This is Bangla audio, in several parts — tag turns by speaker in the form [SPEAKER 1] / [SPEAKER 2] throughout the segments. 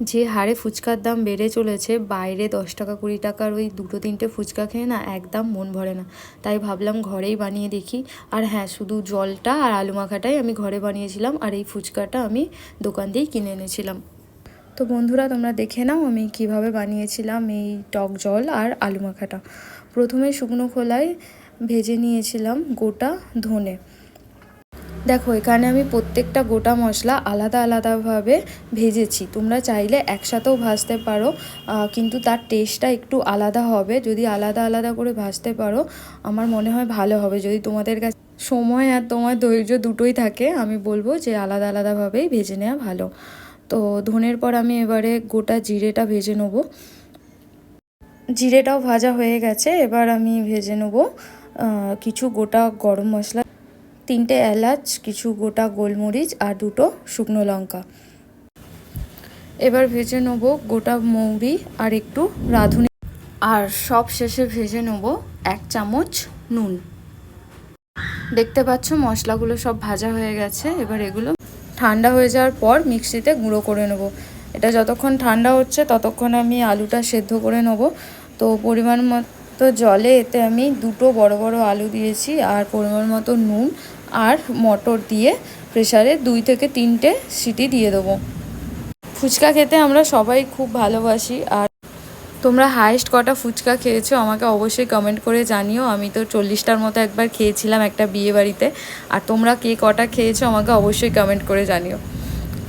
[SPEAKER 1] যে হারে ফুচকার দাম বেড়ে চলেছে, বাইরে দশ টাকা কুড়ি টাকার ওই দুটো তিনটে ফুচকা খেয়ে না একদম মন ভরে না। তাই ভাবলাম ঘরেই বানিয়ে দেখি। আর হ্যাঁ শুধু জলটা আর আলু মাখাটাই আমি ঘরে বানিয়েছিলাম আর এই ফুচকাটা আমি দোকান দিয়েই কিনে এনেছিলাম। তো বন্ধুরা, তোমরা দেখে নাও আমি কীভাবে বানিয়েছিলাম এই টক জল আর আলু মাখাটা। প্রথমে শুকনো খোলায় ভেজে নিয়েছিলাম গোটা ধনে। দেখো, এখানে আমি প্রত্যেকটা গোটা মশলা আলাদা আলাদাভাবে ভেজেছি। তোমরা চাইলে একসাথেও ভাজতে পারো কিন্তু তার টেস্টটা একটু আলাদা হবে। যদি আলাদা আলাদা করে ভাজতে পারো, আমার মনে হয় ভালো হবে। যদি তোমাদের কাছে সময় আর তোমার ধৈর্য দুটোই থাকে, আমি বলব যে আলাদা আলাদাভাবেই ভেজে নেওয়া ভালো। তো ধনের পর আমি এবারে গোটা জিরেটা ভেজে নেব। জিরেটাও ভাজা হয়ে গেছে, এবার আমি ভেজে নেব কিছু গোটা গরম মশলা। তিনটে এলাচ, কিছু গোটা গোলমরিচ আর দুটো শুকনো লঙ্কা। এবার ভেজে নেব গোটা মৌরি আর একটু রাঁধুনি। আর সব শেষে ভেজে নেব এক চামচ নুন। দেখতে পাচ্ছ মশলাগুলো সব ভাজা হয়ে গেছে। এবার এগুলো ঠান্ডা হয়ে যাওয়ার পর মিক্সিতে গুঁড়ো করে নেব। এটা যতক্ষণ ঠান্ডা হচ্ছে ততক্ষণ আমি আলুটা সেদ্ধ করে নেব। তো পরিমাণ মতো জলে এতে আমি দুটো বড় বড় আলু দিয়েছি আর পরিমাণ মতো নুন আর মটর দিয়ে প্রেসারে দুই থেকে তিনটে সিটি দিয়ে দেবো। ফুচকা খেতে আমরা সবাই খুব ভালোবাসি আর তোমরা হাইস্ট কটা ফুচকা খেয়েছো আমাকে অবশ্যই কমেন্ট করে জানিও। আমি তো চল্লিশটার মতো একবার খেয়েছিলাম একটা বিয়ে বাড়িতে। আর তোমরা কে কটা খেয়েছো আমাকে অবশ্যই কমেন্ট করে জানিও।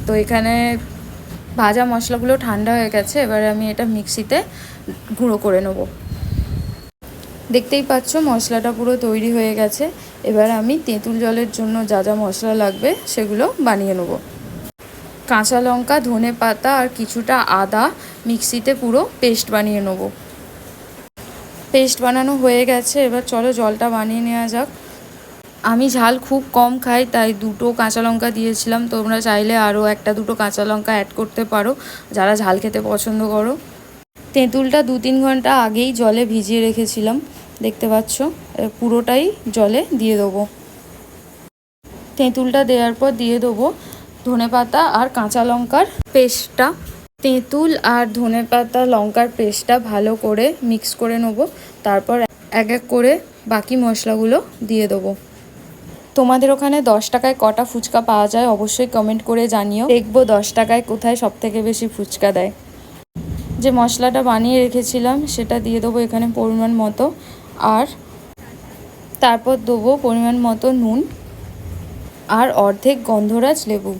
[SPEAKER 1] তো এখানে ভাজা মশলাগুলো ঠান্ডা হয়ে গেছে, এবারে আমি এটা মিক্সিতে গুঁড়ো করে নেব। দেখতেই পাচ্ছ, মশলাটা পুরো তৈরি হয়ে গেছে। এবার আমি তেঁতুল জলের জন্য যা যা মশলা লাগবে সেগুলো বানিয়ে নেব। কাঁচা লঙ্কা, ধনে পাতা আর কিছুটা আদা মিক্সিতে পুরো পেস্ট বানিয়ে নেব। পেস্ট বানানো হয়ে গেছে, এবার চলো জলটা বানিয়ে নেওয়া যাক। আমি ঝাল খুব কম খাই, তাই দুটো কাঁচা লঙ্কা দিয়েছিলাম। তোমরা চাইলে আরও একটা দুটো কাঁচা লঙ্কা অ্যাড করতে পারো, যারা ঝাল খেতে পছন্দ করো। তেঁতুলটা দু তিন ঘণ্টা আগেই জলে ভিজিয়ে রেখেছিলাম। দেখতে পাচ্ছ পুরোটাই জলে দিয়ে দেবো। তেঁতুলটা দেওয়ার পর দিয়ে দেবো ধনে পাতা আর কাঁচা লঙ্কার পেস্টটা। তেঁতুল আর ধনে পাতা, লঙ্কার পেস্টটা ভালো করে মিক্স করে নেব, তারপর এক এক করে বাকি মশলাগুলো দিয়ে দেবো। তোমাদের ওখানে দশ টাকায় কটা ফুচকা পাওয়া যায় অবশ্যই কমেন্ট করে জানিও। দেখব দশ টাকায় কোথায় সব থেকে বেশি ফুচকা দেয়। যে মশলাটা বানিয়ে রেখেছিলাম, সেটা দিয়ে দেবো এখানে পরিমাণ মতো। আর তারপর দেবো পরিমাণ মতো নুন আর অর্ধেক গন্ধরাজ লেবু।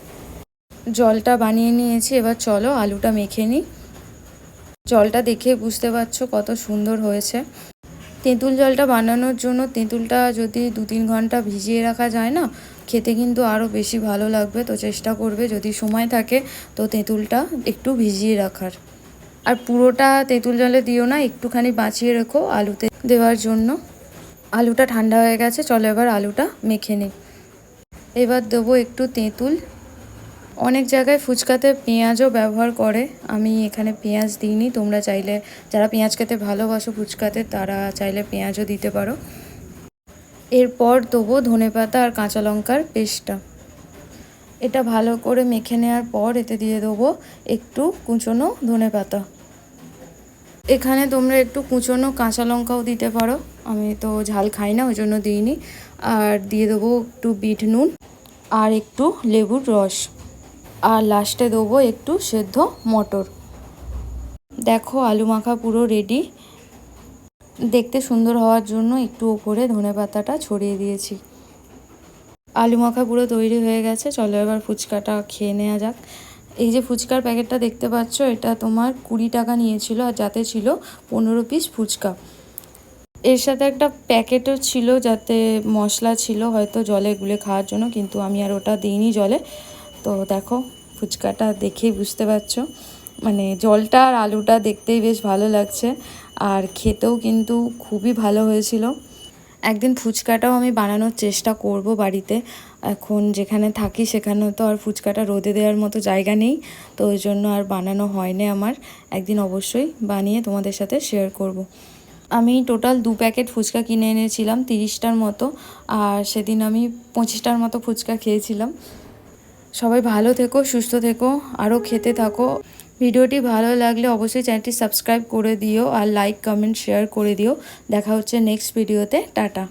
[SPEAKER 1] জলটা বানিয়ে নিয়েছি, এবার চলো আলুটা মেখে নিই। জলটা দেখে বুঝতে পারছ কত সুন্দর হয়েছে। তেঁতুল জলটা বানানোর জন্য তেঁতুলটা যদি দু তিন ঘণ্টা ভিজিয়ে রাখা যায় না, খেতে কিন্তু আরও বেশি ভালো লাগবে। তো চেষ্টা করবে, যদি সময় থাকে, তো তেঁতুলটা একটু ভিজিয়ে রাখার। আর পুরোটা তেঁতুল জলে দিও না, একটুখানি বাঁচিয়ে রেখো, আলুতে দেওয়ার জন্য। আলুটা ঠান্ডা হয়ে গেছে, চলো এবার আলুটা মেখে নিই। এবার দেবো একটু তেঁতুল। অনেক জায়গায় ফুচকাতে পেঁয়াজও ব্যবহার করে। আমি এখানে পেঁয়াজ দিইনি, তোমরা চাইলে, যারা পেঁয়াজ খেতে ভালোবাসো ফুচকাতে, তারা চাইলে পেঁয়াজও দিতে পারো। এরপর দেবো ধনেপাতা আর কাঁচা লঙ্কার পেস্টটা। এটা ভালো করে মেখে নেওয়ার পর এতে দিয়ে দেবো একটু কুচনো ধনেপাতা। এখানে তোমরা একটু কুচনো কাঁচা লঙ্কাও দিতে পারো। আমি তো ঝাল খাই না ওই জন্য দিইনি। আর দিয়ে দেবো একটু বিট নুন আর একটু লেবুর রস। আর লাস্টে দেবো একটু সেদ্ধ মটর। দেখো, আলু মাখা পুরো রেডি দেখতে সুন্দর হওয়ার জন্য একটু ওপরে ধনে পাতাটা ছড়িয়ে দিয়েছি। আলু মাখা পুরো তৈরি হয়ে গেছে, চলো এবার ফুচকাটা খেয়ে নেওয়া যাক। এই যে ফুচকার প্যাকেটটা দেখতে পাচ্ছ, এটা তোমার কুড়ি টাকা নিয়েছিল আর যাতে ছিল পনেরো পিস ফুচকা। এর সাথে একটা প্যাকেটও ছিল যাতে মশলা ছিল হয়তো জলে গুলে খাওয়ার জন্য, কিন্তু আমি আর ওটা দিইনি জলে। তো দেখো, ফুচকাটা দেখেই বুঝতে পারছ। মানে জলটা আর আলুটা দেখতেই বেশ ভালো লাগছে। আর খেতেও কিন্তু খুবই ভালো হয়েছিল। একদিন ফুচকাটাও আমি বানানোর চেষ্টা করব বাড়িতে। এখন যেখানে থাকি সেখানে তো আর ফুচকাটা রোদে দেওয়ার মতো জায়গা নেই, তো ওই জন্য আর বানানো হয়নি আমার। একদিন অবশ্যই বানিয়ে তোমাদের সাথে শেয়ার করব। আমি টোটাল দু প্যাকেট ফুচকা কিনে এনেছিলাম, তিরিশটার মতো, আর সেদিন আমি পঁচিশটার মতো ফুচকা খেয়েছিলাম। সবাই ভালো থেকো, সুস্থ থেকো, আরও খেতে থাকো। ভিডিওটি ভালো লাগলে অবশ্যই চ্যানেলটি সাবস্ক্রাইব করে দিও আর লাইক, কমেন্ট, শেয়ার করে দিও। দেখা হচ্ছে নেক্সট ভিডিওতে। টাটা।